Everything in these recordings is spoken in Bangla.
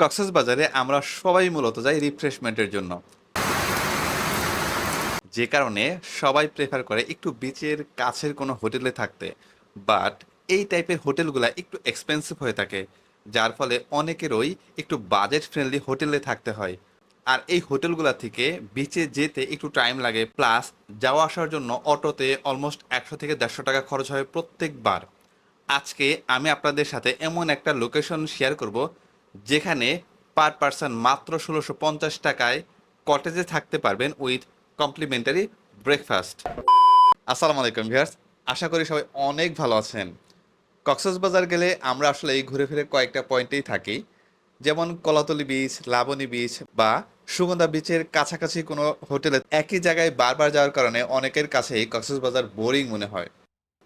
কক্সেস বাজারে আমরা সবাই মূলত যাই রিফ্রেশমেন্টের জন্য। যে কারণে সবাই প্রেফার করে একটু বিচের কাছের কোনো হোটেলে থাকতে। বাট এই টাইপের হোটেলগুলো একটু এক্সপেন্সিভ হয়ে থাকে, যার ফলে অনেকেরই একটু বাজেট ফ্রেন্ডলি হোটেলে থাকতে হয়। আর এই হোটেলগুলো থেকে বিচে যেতে একটু টাইম লাগে প্লাস যাওয়া আসার জন্য অটোতে অলমোস্ট একশো থেকে দেড়শো টাকা খরচ হয় প্রত্যেকবার। আজকে আমি আপনাদের সাথে এমন একটা লোকেশন শেয়ার করব যেখানে পার পার্সন মাত্র ষোলোশো পঞ্চাশ টাকায় কটেজে থাকতে পারবেন উইথ কমপ্লিমেন্টারি ব্রেকফাস্ট আসসালামু আলাইকুম ভিয়ার্স আশা করি সবাই অনেক ভালো আছেন। কক্সবাজার গেলে আমরা আসলে এই ঘুরে ফিরে কয়েকটা পয়েন্টেই থাকি। যেমন কলাতলি বিচ লাবণী বিচ বা সুগন্ধা বিচের কাছাকাছি কোনো হোটেলে একই জায়গায় বারবার যাওয়ার কারণে অনেকের কাছেই কক্সবাজার বোরিং মনে হয়।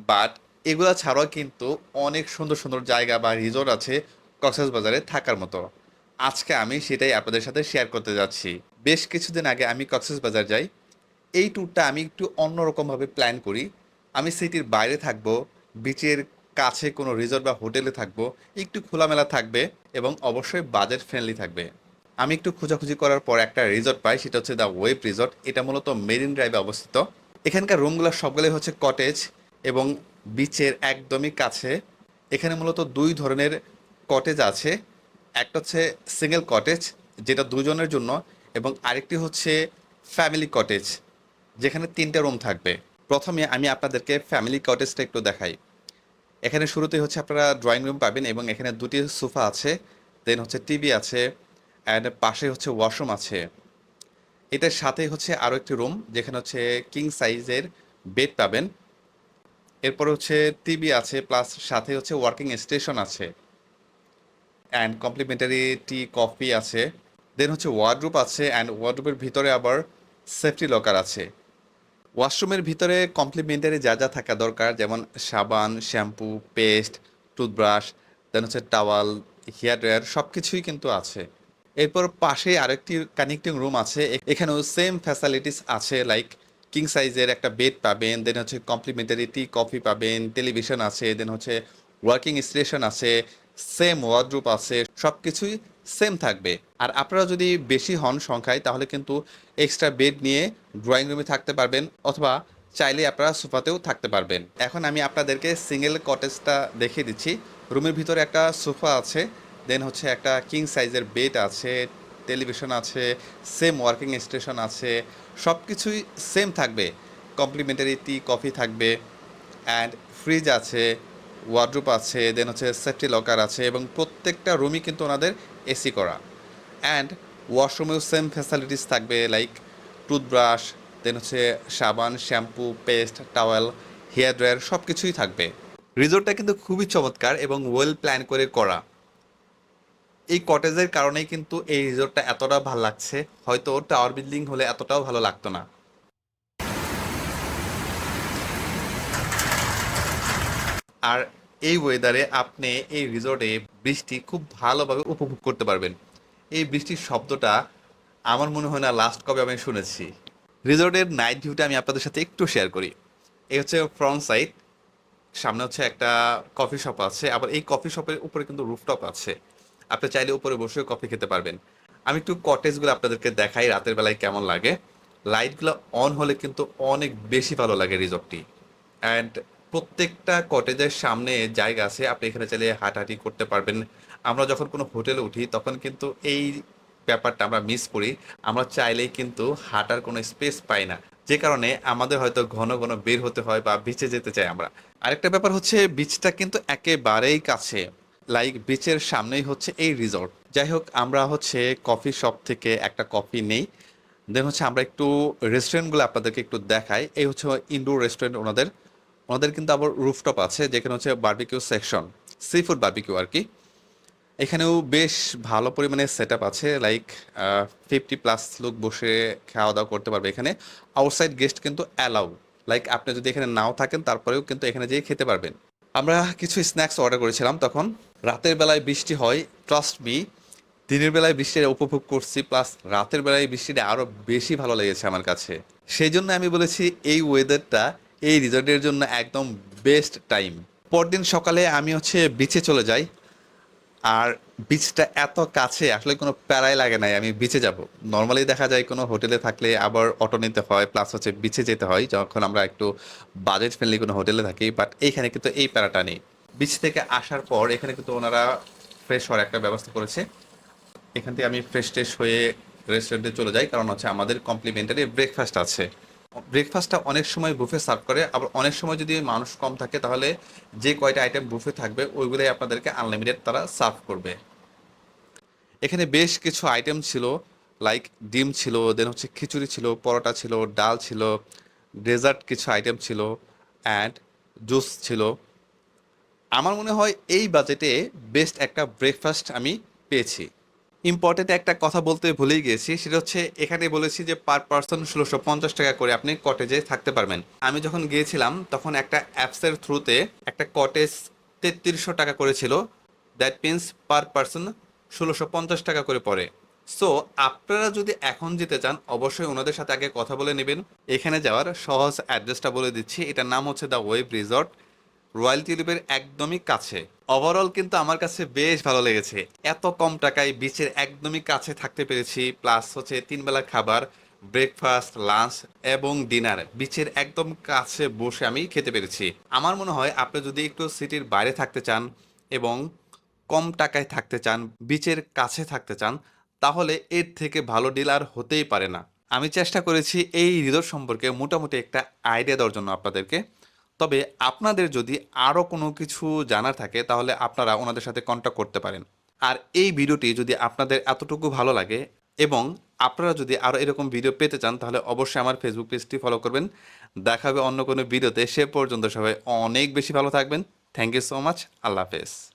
বাট এগুলা ছাড়াও কিন্তু অনেক সুন্দর সুন্দর জায়গা বা রিসোর্ট আছে কক্সবাজারে থাকার মতো। আজকে আমি সেটাই আপনাদের সাথে শেয়ার করতে যাচ্ছি। বেশ কিছুদিন আগে আমি কক্সবাজার যাই। এই ট্যুরটা আমি একটু অন্যরকমভাবে প্ল্যান করি। আমি সিটির বাইরে থাকব বিচের কাছে কোনো রিসোর্ট বা হোটেলে থাকব, একটু খোলামেলা থাকবে এবং অবশ্যই বাজেট ফ্রেন্ডলি থাকবে। আমি একটু খোঁজাখুঁজি করার পর একটা রিসোর্ট পাই, সেটা হচ্ছে দ্য ওয়েব রিসোর্ট এটা মূলত মেরিন ড্রাইভে অবস্থিত। এখানকার রুমগুলো সবগুলোই হচ্ছে কটেজ এবং বিচের একদমই কাছে। এখানে মূলত দুই ধরনের কটেজ আছে, একটা হচ্ছে সিঙ্গেল কটেজ যেটা দুজনের জন্য, এবং আরেকটি হচ্ছে ফ্যামিলি কটেজ যেখানে তিনটা রুম থাকবে। প্রথমে আমি আপনাদেরকে ফ্যামিলি কটেজটা একটু দেখাই। এখানে শুরুতেই হচ্ছে আপনারা ড্রয়িং রুম পাবেন, এবং এখানে দুটি সোফা আছে দেন হচ্ছে টিভি আছে অ্যান্ড পাশে হচ্ছে ওয়াশরুম আছে। এটার সাথেই হচ্ছে আরও একটি রুম যেখানে হচ্ছে কিং সাইজের বেড পাবেন। এরপর হচ্ছে টিভি আছে প্লাস সাথে হচ্ছে ওয়ার্কিং স্টেশন আছে। অ্যান্ড কমপ্লিমেন্টারি টি কফি আছে। দেন হচ্ছে ওয়ার্ডরুপ আছে অ্যান্ড ওয়ার্ডরুপের ভিতরে আবার সেফটি লকার আছে। ওয়াশরুমের ভিতরে কমপ্লিমেন্টারি যা যা থাকা দরকার, যেমন সাবান শ্যাম্পু পেস্ট টুথব্রাশ দেন হচ্ছে টাওয়াল হেয়ার ড্রায়ার সব কিছুই কিন্তু আছে। এরপর পাশে আরেকটি কানেক্টিং রুম আছে, এখানেও সেম ফ্যাসিলিটিস আছে লাইক কিং সাইজের একটা বেড পাবেন দেন হচ্ছে কমপ্লিমেন্টারি টি কফি পাবেন টেলিভিশন আছে দেন হচ্ছে ওয়ার্কিং স্টেশন আছে সেম ওয়ার্ডরুপ আছে সব কিছুই সেম থাকবে। আর আপনারা যদি বেশি হন সংখ্যায়, তাহলে কিন্তু এক্সট্রা বেড নিয়ে ড্রয়িং রুমে থাকতে পারবেন, অথবা চাইলে আপনারা সোফাতেও থাকতে পারবেন। এখন আমি আপনাদেরকে সিঙ্গেল কটেজটা দেখিয়ে দিচ্ছি। রুমের ভিতরে একটা সোফা আছে দেন হচ্ছে একটা কিং সাইজের বেড আছে টেলিভিশন আছে সেম ওয়ার্কিং স্টেশন আছে সব কিছুই সেম থাকবে। কমপ্লিমেন্টারি টি কফি থাকবে অ্যান্ড ফ্রিজ আছে ওয়ার্ড্রুপ আছে দেন হচ্ছে সেফটি লকার আছে এবং প্রত্যেকটা রুমই কিন্তু ওনাদের এসি করা। অ্যান্ড ওয়াশরুমেও সেম ফ্যাসিলিটিস থাকবে লাইক টুথব্রাশ দেন হচ্ছে সাবান shampoo paste towel hair dryer সব কিছুই থাকবে। রিসোর্টটা কিন্তু খুবই চমৎকার এবং ওয়েল প্ল্যান করে করা। এই কটেজের কারণেই কিন্তু এই রিসোর্টটা এতটা ভালো লাগছে। হয়তো টাওয়ার বিল্ডিং হলে এতটাও ভালো লাগতো না। আর এই ওয়েদারে আপনি এই রিসোর্টে বৃষ্টি খুব ভালোভাবে উপভোগ করতে পারবেন। এই বৃষ্টির শব্দটা আমার মনে হয় না লাস্ট কবে আমি শুনেছি। রিসোর্টের নাইট ভিউটা আমি আপনাদের সাথে একটু শেয়ার করি। এই হচ্ছে ফ্রন্ট সাইড সামনে হচ্ছে একটা কফি শপ আছে, আবার এই কফি শপের উপরে কিন্তু রুফটপ আছে। আপনি চাইলে উপরে বসে কফি খেতে পারবেন। আমি একটু কটেজগুলো আপনাদেরকে দেখাই রাতের বেলায় কেমন লাগে। লাইটগুলো অন হলে কিন্তু অনেক বেশি ভালো লাগে রিসর্টটি অ্যান্ড প্রত্যেকটা কটেজের সামনে জায়গা আছে, আপনি এখানে চাইলে হাঁটাহাঁটি করতে পারবেন। আমরা যখন কোনো হোটেলে উঠি, তখন কিন্তু এই ব্যাপারটা আমরা মিস করি। আমরা চাইলেই কিন্তু হাঁটার কোনো স্পেস পাই না। যে কারণে আমাদের হয়তো ঘন ঘন বের হতে হয় বা বিচে যেতে চাই আমরা। আরেকটা ব্যাপার হচ্ছে বিচটা কিন্তু একেবারেই কাছে। লাইক বিচের সামনেই হচ্ছে এই রিসর্ট যাই হোক, আমরা হচ্ছে কফি শপ থেকে একটা কফি নেই। দেন হচ্ছে আমরা একটু রেস্টুরেন্টগুলো আপনাদেরকে একটু দেখাই। এই হচ্ছে ইনডোর রেস্টুরেন্ট ওনাদের। ওনাদের কিন্তু আবার রুফটপ আছে, যেখানে হচ্ছে barbecue section sea food barbecue আর কি। এখানেও বেশ ভালো পরিমাণে সেট আছে লাইক ফিফটি প্লাস লোক বসে খাওয়া দাওয়া করতে পারবে এখানে। আউটসাইড গেস্ট কিন্তু অ্যালাউ লাইক আপনি যদি এখানে নাও থাকেন, তারপরেও কিন্তু এখানে যেয়ে খেতে পারবেন। আমরা কিছু স্ন্যাক্স অর্ডার করেছিলাম তখন। রাতের বেলায় বৃষ্টি হয় ট্রাস্ট মি দিনের বেলায় বৃষ্টিটা উপভোগ করছি প্লাস রাতের বেলায় বৃষ্টিটা আরও বেশি ভালো লেগেছে আমার কাছে। সেই জন্য আমি বলেছি এই ওয়েদারটা এই রিসর্টের জন্য একদম বেস্ট টাইম। পরদিন সকালে আমি হচ্ছে বিচে চলে যাই। আর বিচটা এত কাছে, আসলে কোনো প্যারাই লাগে নাই। আমি বিচে যাব। নর্মালি দেখা যায় কোনো হোটেলে থাকলে আবার অটো নিতে হয় প্লাস হচ্ছে বিচে যেতে হয়। যখন আমরা একটু বাজেট ফ্রেন্ডলি কোনো হোটেলে থাকি বাট এইখানে কিন্তু এই প্যারাটা নেই। বিচ থেকে আসার পর এখানে কিন্তু ওনারা ফ্রেশ হওয়ার একটা ব্যবস্থা করেছে। এখান থেকে আমি ফ্রেশ ট্রেশ হয়ে রেস্টুরেন্টে চলে যাই, কারণ হচ্ছে আমাদের কমপ্লিমেন্টারি ব্রেকফাস্ট আছে। ব্রেকফাস্টটা অনেক সময় বুফে সার্ভ করে, আবার অনেক সময় যদি মানুষ কম থাকে, তাহলে যে কয়টা আইটেম বুফে থাকবে, ওইগুলোই আপনাদেরকে আনলিমিটেড তারা সার্ভ করবে। এখানে বেশ কিছু আইটেম ছিল লাইক ডিম ছিল দেন হচ্ছে খিচুড়ি ছিল, পরোটা ছিল, ডাল ছিল ডেজার্ট কিছু আইটেম ছিল অ্যান্ড জুস ছিল। আমার মনে হয় এই বাজেটে বেস্ট একটা ব্রেকফাস্ট আমি পেয়েছি। ইম্পর্টেন্ট একটা কথা বলতে ভুলেই গিয়েছি সেটা হচ্ছে এখানে বলেছি যে পার পার্সন ষোলোশো পঞ্চাশ টাকা করে আপনি কটেজে থাকতে পারবেন। আমি যখন গিয়েছিলাম, তখন একটা অ্যাপসের থ্রুতে একটা কটেজ তেত্রিশশো টাকা করেছিল। দ্যাট মিন্স পার পার্সন ষোলোশো পঞ্চাশ টাকা করে পড়ে। সো আপনারা যদি এখন যেতে চান, অবশ্যই ওনাদের সাথে আগে কথা বলে নেবেন। এখানে যাওয়ার সহজ অ্যাড্রেসটা বলে দিচ্ছি। এটার নাম হচ্ছে দ্য ওয়েব রিসর্ট রয়্যাল টিউলিপের একদমই কাছে। ওভারঅল কিন্তু আমার কাছে বেশ ভালো লেগেছে। এত কম টাকায় বিচের একদমই কাছে থাকতে পেরেছি প্লাস হচ্ছে তিন বেলা খাবার ব্রেকফাস্ট লাঞ্চ এবং ডিনার বিচের একদম কাছে বসে আমি খেতে পেরেছি। আমার মনে হয় আপনি যদি একটু সিটির বাইরে থাকতে চান এবং কম টাকায় থাকতে চান বিচের কাছে থাকতে চান, তাহলে এর থেকে ভালো ডিল আর হতেই পারে না। আমি চেষ্টা করেছি এই রিসোর্ট সম্পর্কে মোটামুটি একটা আইডিয়া দেওয়ার জন্য আপনাদেরকে। তবে আপনাদের যদি আরও কোনো কিছু জানার থাকে, তাহলে আপনারা ওনাদের সাথে কন্ট্যাক্ট করতে পারেন। আর এই ভিডিওটি যদি আপনাদের এতটুকু ভালো লাগে এবং আপনারা যদি আরও এরকম ভিডিও পেতে চান, তাহলে অবশ্যই আমার ফেসবুক পেজটি ফলো করবেন। দেখাবে অন্য কোনো ভিডিওতে সে পর্যন্ত সবাই অনেক বেশি ভালো থাকবেন। থ্যাংক ইউ সো মাচ আল্লাহ হাফেজ।